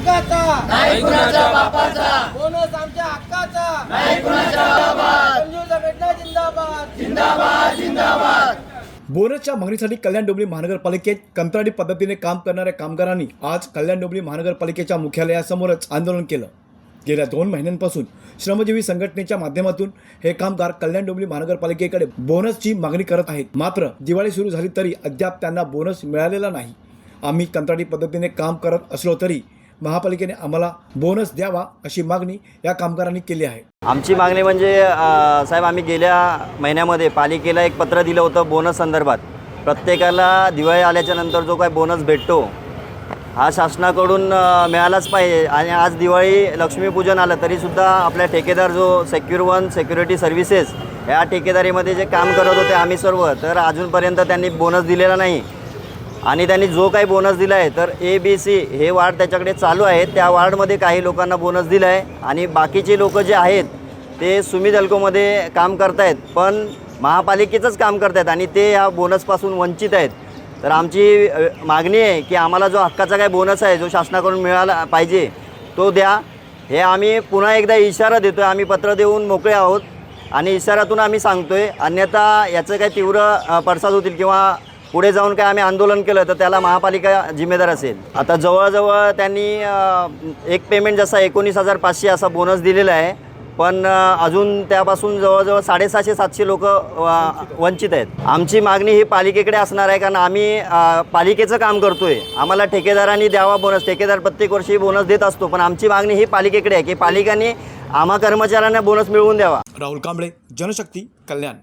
हक्काचा. नाही कुणाच्या बापाचा. बोनस आमच्या हक्काचा. नाही कुणाच्या बापात. संजीव संघटना जिंदाबाद. जिंदाबाद जिंदाबाद. बोनसच्या मागणीसाठी कल्याण डोंबिवली महानगरपालिकेत कंत्राटी पद्धतीने काम करणाऱ्या कामगारांनी आज कल्याण डोंबिवली महानगरपालिकेच्या मुख्यालयासमोरच आंदोलन केलं. गेल्या दोन महिन्यांपासून श्रमजीवी संघटनेच्या माध्यमातून हे कामगार कल्याण डोंबिवली महानगरपालिकेकडे बोनसची मागणी करत आहेत. मात्र दिवाळी सुरू झाली तरी अद्याप त्यांना बोनस मिळालेला नाही. आम्ही कंत्राटी पद्धतीने काम करत असलो तरी महापालिकेने आम्हाला बोनस द्यावा अशी मागणी या कामगारांनी केली आहे. आमची मागणी म्हणजे साहेब आम्ही गेल्या महिन्यामध्ये पालिकेला एक पत्र दिलं होतं बोनस संदर्भात. प्रत्येकाला दिवाळी आल्याच्यानंतर जो काय बोनस भेटतो हा शासनाकडून मिळालाच पाहिजे. आणि आज दिवाळी लक्ष्मीपूजन आलं तरीसुद्धा आपल्या ठेकेदार जो सेक्युर वन सेक्युरिटी सर्व्हिसेस या ठेकेदारीमध्ये जे काम करत होते आम्ही सर्व तर अजूनपर्यंत त्यांनी बोनस दिलेला नाही. आणि त्यांनी जो काही बोनस दिला आहे तर ए बी सी हे वार्ड त्याच्याकडे चालू आहे त्या वार्डमध्ये काही लोकांना बोनस दिला आहे आणि बाकीचे लोक जे आहेत ते सुमित अल्कोमध्ये काम करतायत पण महापालिकेचंच काम करतायत आणि ते ह्या बोनसपासून वंचित आहेत. तर आमची मागणी आहे की आम्हाला जो हक्काचा काय बोनस आहे जो शासनाकडून मिळाला पाहिजे तो द्या. हे आम्ही पुन्हा एकदा इशारा देतो आहे आम्ही पत्र देऊन मोकळे आहोत. आणि इशाऱ्यातून आम्ही सांगतो आहे अन्यथा याचं काही तीव्र पडसाद होतील किंवा पुढे जाऊन काय आम्ही आंदोलन केलं तर त्याला महापालिका जिम्मेदार असेल. आता जवळजवळ त्यांनी एक पेमेंट जसा एकोणीस हजार पाचशे असा बोनस दिलेला आहे पण अजून त्यापासून जवळजवळ साडेसहाशे सातशे लोक वंचित आहेत. आमची मागणी ही पालिकेकडे असणार आहे कारण आम्ही पालिकेचं काम करतोय. आम्हाला ठेकेदारांनी द्यावा बोनस ठेकेदार प्रत्येक वर्षी बोनस देत असतो पण आमची मागणी ही पालिकेकडे आहे की पालिकांनी आम्हा कर्मचाऱ्यांना बोनस मिळवून द्यावा. राहुल कांबळे जनशक्ती कल्याण.